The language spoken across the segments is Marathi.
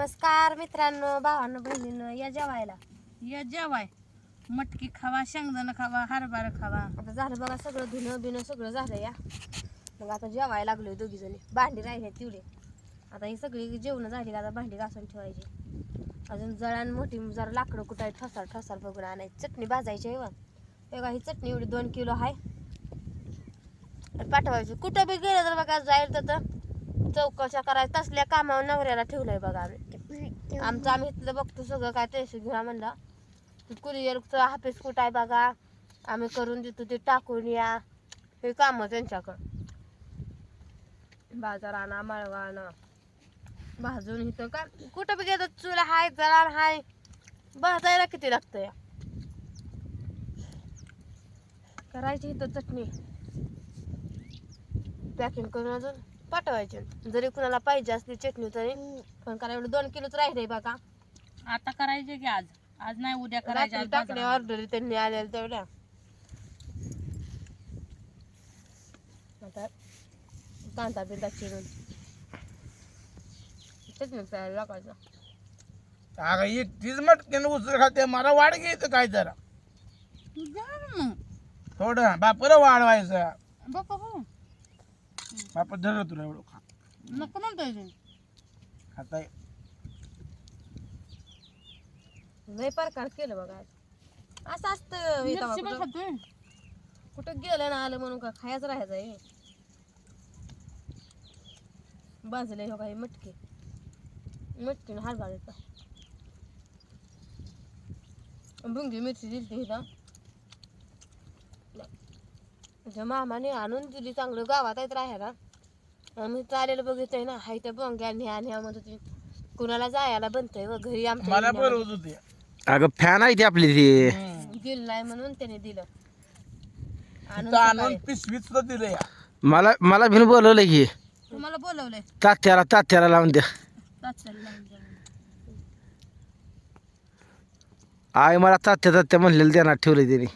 नमस्कार मित्रांनो भावांनो बहिणींनो या जेवायला. या जेवाय. मटकी खावा शेंगदाणा खावा हरभरा खावा. आता झालं बघा सगळं धुणं बिणं सगळं झालं या. मग आता जेवायला लागलोय दोघी जणी. भांडी राहिले तेवढे. आता ही सगळी जेवणं झाली का आता भांडी घासून ठेवायची. अजून जळान मोठी जरा लाकडं कुठाय ठसार ठसार बघून आणायची. चटणी भाजायची आहे बघ. बघा ही चटणी एवढी दोन किलो आहे. पाठवायची. कुठं बी गेलं तर बघा जाईल तर चौकशा करायच्या तसल्या कामावर नवऱ्याला ठेवलंय बघा आम्ही. आमचं आम्ही इथलं बघतो सगळं काय पैसे घेऊया म्हणलं. कुरिअरचं हाफीस कुठं आहे बघा. आम्ही करून देतो ते टाकून या. हे काम त्यांच्याकडं. बाजार आणा माळवा आणा भाजून इथं का? कुठं बी गेलं चुला हाय जळान हाय. भाजायला किती लागतं या करायची इथं चटणी. पॅकिंग करून अजून? पाठवायची. जरी कुणाला पाहिजे असली चटणी तरी. पण कारण एवढं दोन किलोच राहिले बघा. आता करायचे की आज. आज नाही उद्या करायचे रात्री आज टाकले बाजारात. ऑर्डर त्यांनी आलेल्या तेवढ्या. आता कांदा बिंदा चिरून. चटणी प्यायला लागायचं अगं एकटीच मटकीनं उचल खाते. मला वाढ घ्यायचं काय जरा. जा ना मग. थोडं बापाला वाढवायचं. बाप्पा हो. धर तुला एवढं खा. नको म्हणतोय ते. खाता लय प्रकार केलं बघा. आज. असं असतं हे तेव्हा मिरची पण कुठं खातोय. कुठं गेलं ना आलं म्हणून का खायचं राहायचं आहे. बाजले हो काही मटकी. मटकी हरभऱ्याचा भुंगी मिरची दिली ती माझ्या मामाने आणून दिली चांगलं गावात आहेत राहायला. आम्ही चालेलं बघितलंय ना हाय त्या बोंग्या न्या न्या म्हणत होती कुणाला जायला बनतंय व घरी आमच्या मला. बोलवत होते. अगं फॅन आहे ती आपली ती. दिलं नाही म्हणून त्याने दिलं. आणून तिथं आणून सकाळी. पिशवीत सुद्धा दिलं या. मला मला भिन बोलवलं की. तुम्हाला बोलवलंय? तात्याला तात्याला लावून द्या. तात्याला लावून द्या. आई मला तात्या तात्या म्हणलेलं देणार ठेवलं त्याने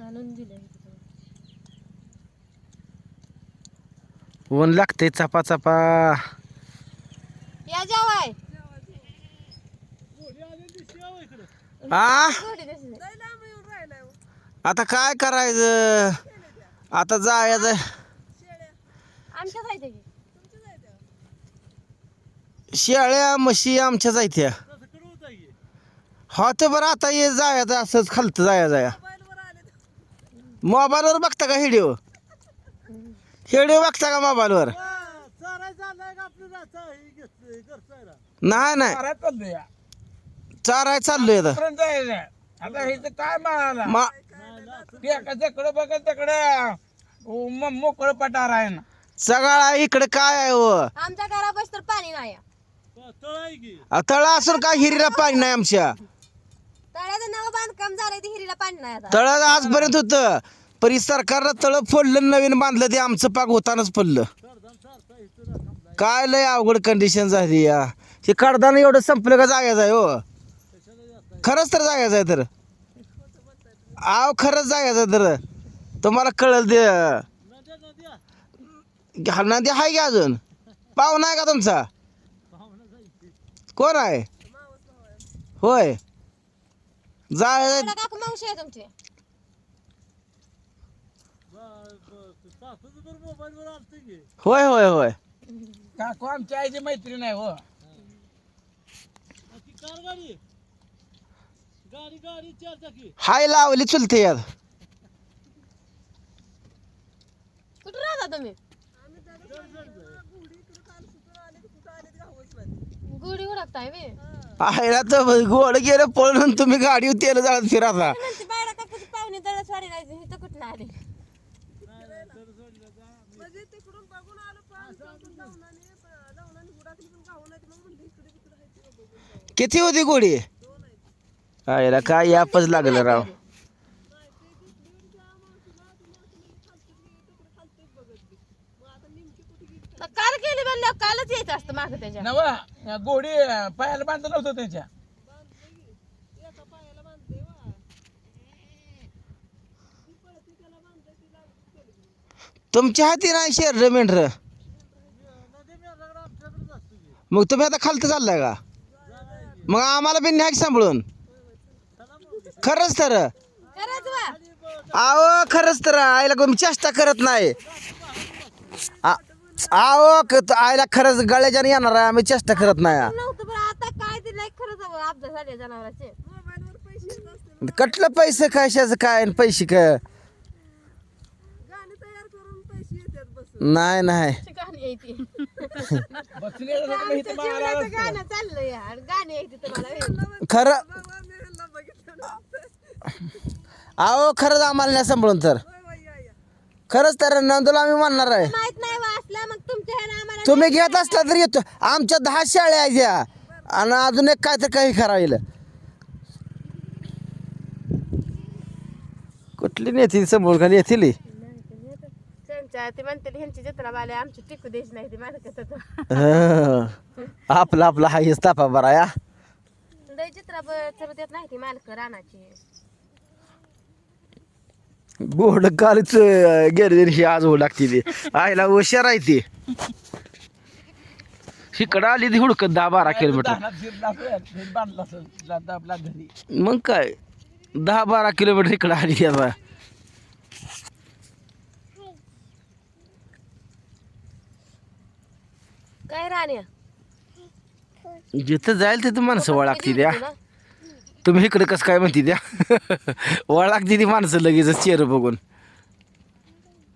आणून दिलं ऊन लागते चपा चपा या जावाय. आ? घोडी दिसली. आता काय करायचं? आता जायचं. की. शेळ्या म्हशी आमच्या जायत्या हा तर बरं आता ये जायचं असंच खालतं जाया जाया. मोबाईलवर बघता का व्हिडिओ? व्हिडिओ बघता का मोबाईलवर? नाही नाही. चाराय चाललोय आता. आता हे काय म्हणाला मा टेकाच्याकडे बघा तिकडे मोकळ पटार आहे ना. सगळा इकडे काय आहे हो? आमच्या घरापास तर पाणी नाही तळ असून काय हिरीला पाणी नाही आमच्या? तळ्याचं नवं बांधकाम झालंय ते हिरीला पाणी नाही आता. तळ आजपर्यंत होतं. पण ही सरकारनं तळ फोडलं नवीन बांधलं ते आमचं पाक होतानाच पडलं. काय लय अवघड कंडिशन झाली या. हे कडदानं एवढं संपलं का जागायचं आहे हो? खरंच तर जागायचं आहे तर. आव खरंच जागायचं आहे तर. तुम्हाला कळल ते. घालणार नदी आहे की अजून? पाहुणा आहे का तुमचा? कोण आहे? होय. जाय तुमची. होय होय होय. काकू आमच्या आईची मैत्रीण आहे हो. हाय लावली चुलते यार. कुठं राहता तुम्ही? गुढी उडकताय मी आयला तर गोड गेलं पळून तुम्ही गाडी तेल जाळत फिराता. म्हणते बायडा काकूची पाहुणे नाही इथं कुठं आली? किती होती गोडी आयला काय यापच लागलं राव. मग काल केली म्हणलं कालच यायचं असतं मागं त्याच्या. नवा गोडी पायाला बांधलं नव्हतं त्याच्या. तुमच्या हाती नाही शेर मेंढर? मग तुम्ही आता खालतं चाललाय का? मग आम्हाला बी न्याक सांभाळून. खरंच तर. खरंच वा. आहो खरंच तर. आईला कोणी चेष्टा करत नाही. आहो क- आईला खरंच गळ्याच्याने येणार आहे. आम्ही चेष्टा करत नाही. कटलं पैसे कशाचं काय पैसे काय नाही नाही. गाणी. गाणं चाललं यार. गाणी यायची तुम्हाला. खरं अहो खरंच आम्हाला नाही सांभाळून तर. खरंच तर नंदूला आम्ही म्हणणार आहे. माहीत नाही वाचला मग तुमच्या ह्यानं आम्हाला तुम्ही घेत असला तर येतो. आमच्या दहा शाळा आहेत या. आणि अजून एक काय तर काही करायला कुठली नेतील समोर खाली येतील त्यांच्या ते म्हणते ह्यांची जत्रा वाले आमची टिकू नाही. ती हं. आपला आपला हायच तापा बरा या. लय देत नाही ती मालक रानाची. गोड कालच गेले ही आज होऊ लागते ती. आईला हुशार आहे ती. इकडं आली ती हुडकत दहा बारा किलोमीटर. हे बांधलं घरी. मग काय? दहा बारा किलोमीटर इकडं आली आता. जिथं जाईल तिथं माणसं वळागती द्या. तुम्ही इकडे कसं काय म्हणते द्या. वळागती ती माणसं लगेच चेहरा बघून.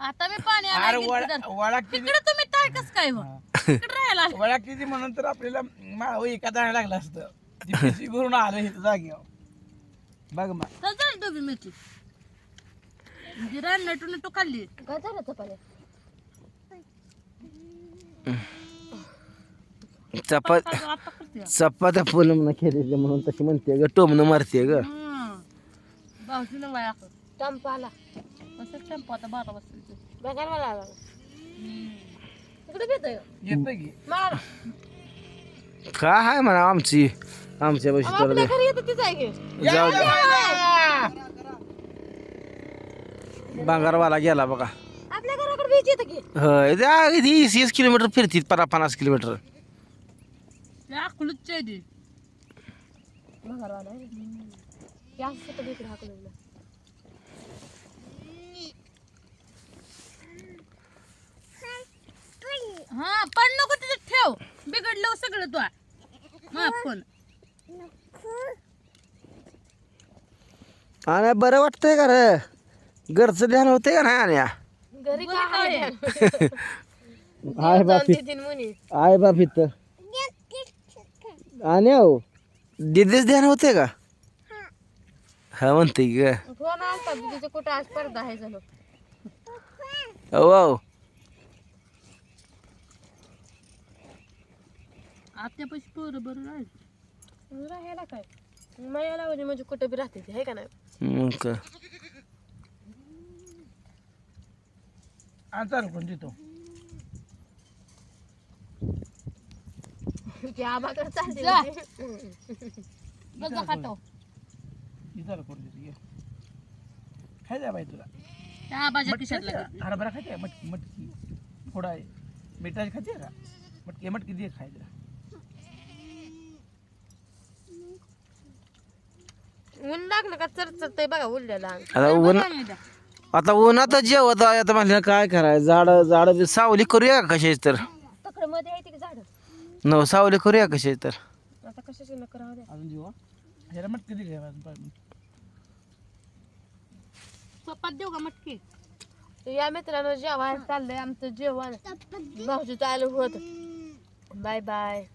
आता मी पाणी अरे आणायला वळा तुम्ही काय कस काय मग? तिकडे राहायला आले. वळा किती म्हणून तर आपल्याला माळव एका जायला लागलं असतं. ती पिशवी भरून आलं इथं जागेवर. बघ मग. तर रान नटू नटू खाल्ली. काय झालं चपाल्या चपात चपात्या फुलं खेळते म्हणून तशी म्हणते ग टोमनं मारते ग. भाऊजीनं वया टंप आला. कसं टेम्पो आता बारा वाजता बघायला मला. आला इकडे घेतोय येतं की. आहे म्हणा आमची आमच्या पैसे तर आपल्या घरी येतं तीच आहे की. जाऊ दे. बांगारवाला गेला बघा. आपल्या घराकडे बीच येतं की. होय किती किलोमीटर फिरतीत परा पन्नास किलोमीटर. त्या अकलूच आहे हाकलून हा पण नको तिथे ठेव बिघडलं सगळं तू हा फोन आणि बरं वाटतंय का रे घरचं ध्यान होतंय का नाही आणि घरी काय आहे आय जाऊन देतीन मुनी आय बाप इथं आणि हो दिदीच ध्यान होते का? हा. म्हणते ग. फोन आलता तिथे कुठं आज पडदा आहे झालं? हो हो आत्या पैसे पोरं बरं राहील. राहायला काय? मायाला म्हणजे म्हणजे कुठं बी राहते ती आहे का नाही? मग आणि चालू कोण देतो. आबाकडे जा. होती. बघा खातो. ये बाई तुला. त्या आबाच्या खिशात मटकी लागेल हरभरा खाते मटकी मटकी. थोडा आहे. मिठाची खाते का? मटकी मटकी दे खायला ऊन लागलं का? चरचरतय बघा उरलेला आता ऊन आता उन्हात जेवत आहे. आता म्हणलं काय करायचं? झाड झाड बी सावली करूया का कशाची तर तकडे मध्ये आहे की झाड. न सावली करूया कशाची तर. आता कशाची न करावं द्या अजून जेव्हा ह्याला मटकी दिली का अजून पण? चपात देऊ का मटकी? तर या मित्रांनो जेवायला चाललंय आमचं जेवण. भाऊजी चालू होत. Bye bye.